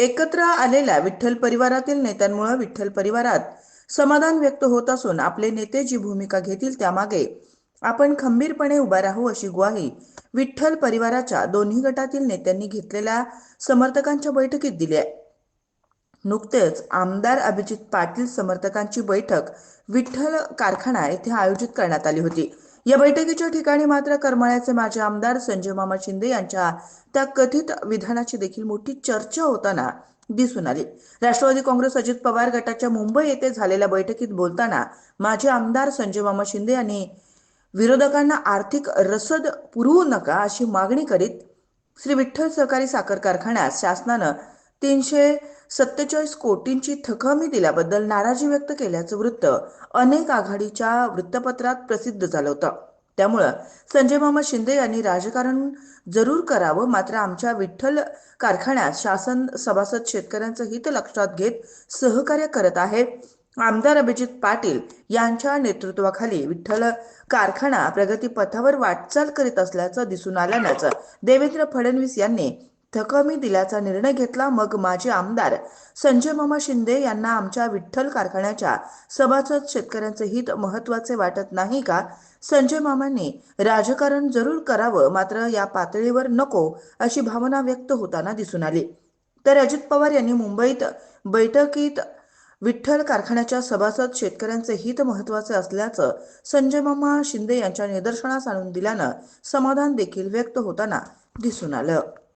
एकत्र आलेल्या विठ्ठल परिवारातील नेत्यांमुळे विठ्ठल परिवारात समाधान व्यक्त होत असून आपले नेते जी भूमिका घेतील त्यामागे आपण खंबीरपणे उभा राहू अशी ग्वाही विठ्ठल परिवाराच्या दोन्ही गटातील नेत्यांनी घेतलेल्या समर्थकांच्या बैठकीत दिली आहे. नुकतेच आमदार अभिजित पाटील समर्थकांची बैठक विठ्ठल कारखाना येथे आयोजित करण्यात आली होती. या बैठकीच्या ठिकाणी मात्र करमाळ्याचे माजी आमदार संजय मामा शिंदे यांच्या त्या कथित विधानाची देखील मोठी चर्चा होताना दिसून आली. राष्ट्रवादी काँग्रेस अजित पवार गटाच्या मुंबई येथे झालेल्या बैठकीत बोलताना माजी आमदार संजय मामा शिंदे यांनी विरोधकांना आर्थिक रसद पुरवू नका अशी मागणी करीत श्री विठ्ठल सहकारी साखर कारखान्यात शासनानं तीनशे सत्तेचाळीस कोटींची थकमी दिल्याबद्दल नाराजी व्यक्त केल्याचं वृत्त अनेक आघाडीच्या वृत्तपत्रात प्रसिद्ध झालं होतं. त्यामुळं संजय मामा शिंदे यांनी राजकारण जरूर करावं मात्र आमच्या विठ्ठल कारखान्यात शासन सभासद शेतकऱ्यांचं हित लक्षात घेत सहकार्य करत आहे. आमदार अभिजित पाटील यांच्या नेतृत्वाखाली विठ्ठल कारखाना प्रगतीपथावर वाटचाल करीत असल्याचं दिसून आल्यानंच देवेंद्र फडणवीस यांनी थकमी दिल्याचा निर्णय घेतला मग माजी आमदार संजय मामा शिंदे यांना आमच्या विठ्ठल कारखान्याच्या सभासद शेतकऱ्यांचे हित महत्त्वाचे वाटत नाही का? संजय मामांनी राजकारण जरूर करावं मात्र या पातळीवर नको अशी भावना व्यक्त होताना दिसून आली. तर अजित पवार यांनी मुंबईत बैठकीत विठ्ठल कारखान्याच्या सभासद शेतकऱ्यांचे हित महत्त्वाचे असल्याचं संजय मामा शिंदे यांच्या निदर्शनास आणून दिल्यानं समाधान देखील व्यक्त होताना दिसून आलं.